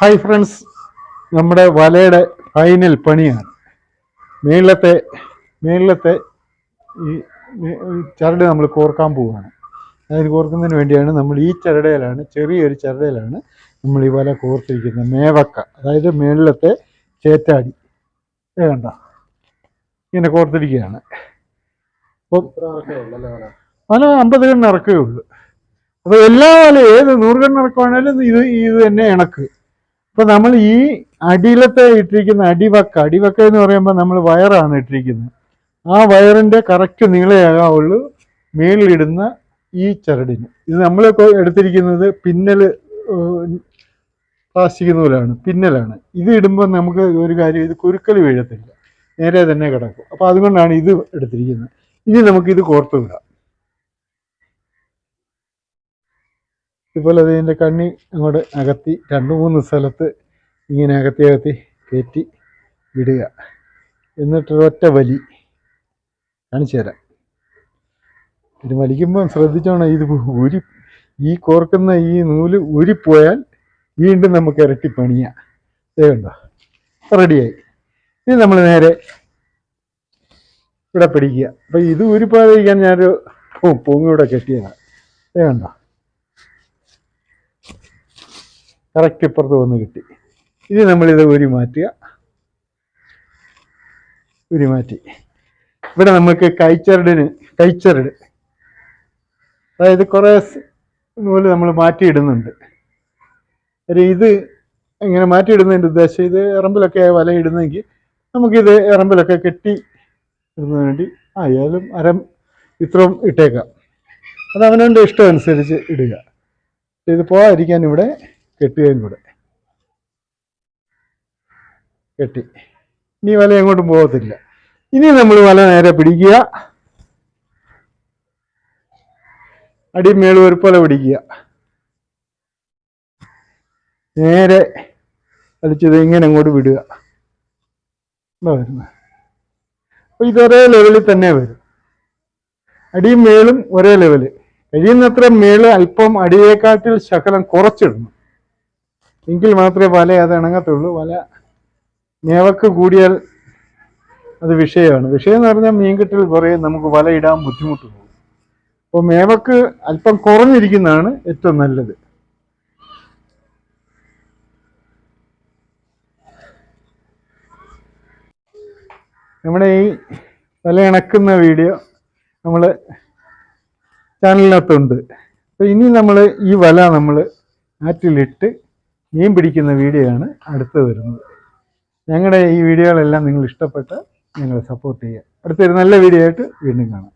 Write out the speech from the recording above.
Hi friends നമ്മുടെ വലയുടെ final പണിയാണ്. മേളത്തെ മേളത്തെ ഈ ചരട് നമ്മൾ കോർക്കാൻ പോവുകയാണ് അതിന് കോർക്കുന്നതിന് വേണ്ടിയാണ് നമ്മൾ ഈ ചരടയിലാണ് ചെറിയൊരു ചരടയിലാണ് നമ്മൾ ഈ വല കോർത്തിരിക്കുന്നത്. മേവക്ക അതായത് മേളത്തെ ചേറ്റാടി. വേണ്ട ഇങ്ങനെ കോർത്തിരിക്കുകയാണ്. അപ്പം വല അമ്പത് കണ്ണിറക്കേ ഉള്ളൂ അപ്പോൾ എല്ലാ വല ഏത് നൂറ് കണ്ണിറക്കുവാണേലും ഇത് ഇത് തന്നെ ഇണക്ക്. അപ്പൊ നമ്മൾ ഈ അടിയിലത്തെ ഇട്ടിരിക്കുന്ന അടിവക്ക അടിവക്ക എന്ന് പറയുമ്പോൾ നമ്മൾ വയറാണ് ഇട്ടിരിക്കുന്നത്. ആ വയറിന്റെ കറക്റ്റ് നീളയാകാവുള്ളൂ മേളിലിടുന്ന ഈ ചരടിന്. ഇത് നമ്മൾ എടുത്തിരിക്കുന്നത് പിന്നൽ പ്ലാസ്റ്റിക് നൂലാണ് പിന്നലാണ്. ഇത് ഇടുമ്പോൾ നമുക്ക് ഒരു കാര്യം ഇത് കുരുക്കൽ വീഴത്തില്ല. നേരെ തന്നെ കിടക്കും. അപ്പോൾ അതുകൊണ്ടാണ് ഇത് എടുത്തിരിക്കുന്നത്. ഇനി നമുക്കിത് കോർത്ത് വിടാം. ഇതുപോലെ അതിന്റെ കണ്ണി അങ്ങോട്ട് അകത്തി രണ്ട് മൂന്ന് സ്ഥലത്ത് ഇങ്ങനെ അകത്തി അകത്തി കയറ്റി വിടുക. എന്നിട്ടൊരൊറ്റ വലി കാണിച്ചു തരാം. ഇത് വലിക്കുമ്പം ശ്രദ്ധിച്ചോണം ഇത് ഉരി ഈ കോർക്കുന്ന ഈ നൂൽ ഊരിപ്പോയാൽ വീണ്ടും നമുക്ക് ഇരട്ടി പണിയാം. ദേ റെഡിയായി. ഇനി നമ്മൾ നേരെ ഇവിടെ പിടിക്കുക. അപ്പം ഇത് ഊരിപ്പോയാതിരിക്കാൻ ഞാനൊരു പൊങ്ങിവിടെ കെട്ടിയതാണ് ദേ കണ്ടോ കറക്റ്റ് ഇപ്പുറത്ത് വന്ന് കിട്ടി. ഇനി നമ്മളിത് ഊരി മാറ്റുക ഊരി മാറ്റി ഇവിടെ നമുക്ക് കൈച്ചരടിന് കൈച്ചരട്. അതായത് കുറേ നൂൽ നമ്മൾ മാറ്റിയിടുന്നുണ്ട്. ഒരു ഇത് ഇങ്ങനെ മാറ്റിയിടുന്നതിന്റെ ഉദ്ദേശം ഇത് എറമ്പിലൊക്കെ വല ഇടുന്നെങ്കിൽ നമുക്കിത് എറമ്പിലൊക്കെ കെട്ടി ഇടുന്നതിന് വേണ്ടി ആയാലും അരം ഇത്രയും ഇട്ടേക്കാം. അത് അവനവന്റെ ഇഷ്ടം അനുസരിച്ച് ഇടുക. ഇത് പോകാതിരിക്കാൻ ഇവിടെ കെട്ടുകയും കൂടെ. കെട്ടി. ഇനി വല എങ്ങോട്ടും പോകത്തില്ല. ഇനി നമ്മൾ വല നേരെ പിടിക്കുക. അടി മേൾ ഒരുപോലെ പിടിക്കുക. നേരെ വലിച്ചത് ഇങ്ങനെ അങ്ങോട്ട് വിടുക. വരുന്നത്. അപ്പൊ ഇത് ഒരേ ലെവലിൽ തന്നെ വരും. അടിയും മേളും ഒരേ ലെവൽ കഴിയുന്നത്ര മേൾ അല്പം അടിയേക്കാട്ടിൽ ശകലം കുറച്ചിടണം. എങ്കിൽ മാത്രമേ വല അത് ഇണങ്ങത്തുള്ളൂ. വല മേവക്ക് കൂടിയാൽ അത് വിഷയമാണ്. വിഷയം എന്ന് പറഞ്ഞാൽ മീൻകെട്ടിൽ കുറേ നമുക്ക് വല ഇടാൻ ബുദ്ധിമുട്ട് പോകും. അപ്പോൾ മേവക്ക് അല്പം കുറഞ്ഞിരിക്കുന്നതാണ് ഏറ്റവും നല്ലത്. നമ്മുടെ ഈ വല ഇണക്കുന്ന വീഡിയോ നമ്മൾ ചാനലിനകത്തുണ്ട് അപ്പോൾ ഇനി നമ്മൾ ഈ വല നമ്മൾ ആറ്റിലിട്ട് മീൻ പിടിക്കുന്ന വീഡിയോ ആണ് അടുത്ത് വരുന്നത്. ഞങ്ങളുടെ ഈ വീഡിയോകളെല്ലാം നിങ്ങൾ ഇഷ്ടപ്പെട്ട് ഞങ്ങളെ സപ്പോർട്ട് ചെയ്യുക. അടുത്തൊരു നല്ല വീഡിയോ ആയിട്ട് വീണ്ടും കാണാം.